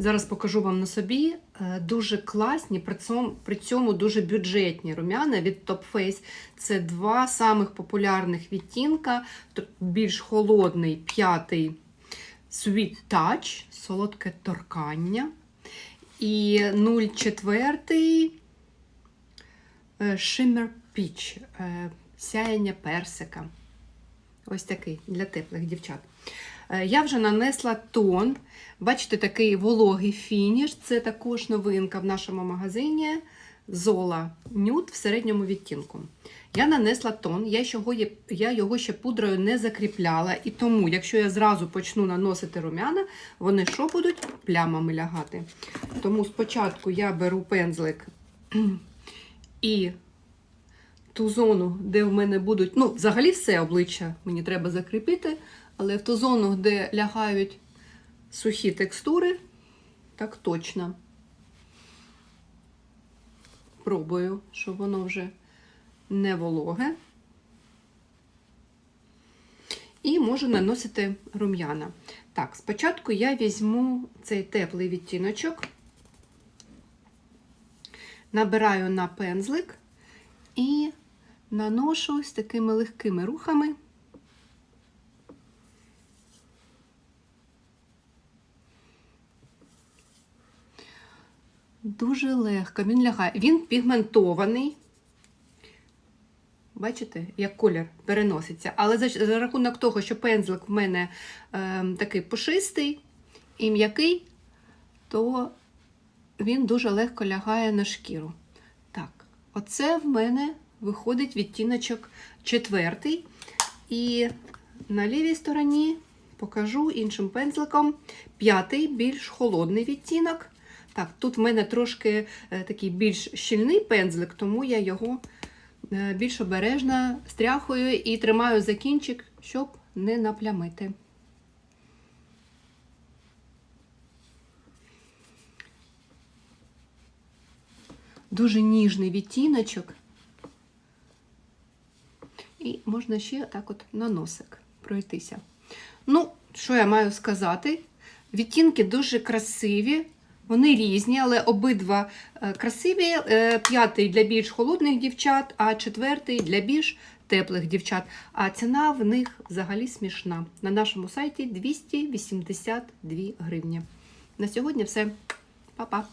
Зараз покажу вам на собі е, дуже класні, при цьому, при цьому дуже бюджетні рум'яна від Top Face. Це два самих популярних відтінка. Більш холодний п'ятий Sweet Touch, солодке торкання. І 04 е, Shimmer Peach, е, сяяння персика. Ось такий для теплих дівчат. Е, Я вже нанесла тон. Бачите, такий вологий фініш. Це також новинка в нашому магазині. Зола нюд в середньому відтінку. Я нанесла тон, я його, я його ще пудрою не закріпляла. І тому, якщо я зразу почну наносити рум'яна, вони що будуть плямами лягати. Тому спочатку я беру пензлик і ту зону, де в мене будуть, ну, взагалі все обличчя мені треба закріпити, але в ту зону, де лягають сухі текстури, так точно. Пробую, щоб воно вже не вологе. І можу наносити рум'яна. Так, спочатку я візьму цей теплий відтіночок, набираю на пензлик і наношу ось такими легкими рухами. Дуже легко, він лягає. Він пігментований. Бачите, як колір переноситься. Але за, за рахунок того, що пензлик в мене е, такий пушистий і м'який, то він дуже легко лягає на шкіру. Так, оце в мене виходить відтіночок четвертий. І на лівій стороні покажу іншим пензликом п'ятий, більш холодний відтінок. Так, тут в мене трошки е, такий більш щільний пензлик, тому я його е, більш обережно стряхую і тримаю за кінчик, щоб не наплямити. Дуже ніжний відтіночок. І можна ще так от на носик пройтися. Ну, що я маю сказати? Відтінки дуже красиві, вони різні, але обидва е, красиві. Е, П'ятий для більш холодних дівчат, а четвертий для більш теплих дівчат. А ціна в них взагалі смішна. На нашому сайті 282 гривні. На сьогодні все. Па-па!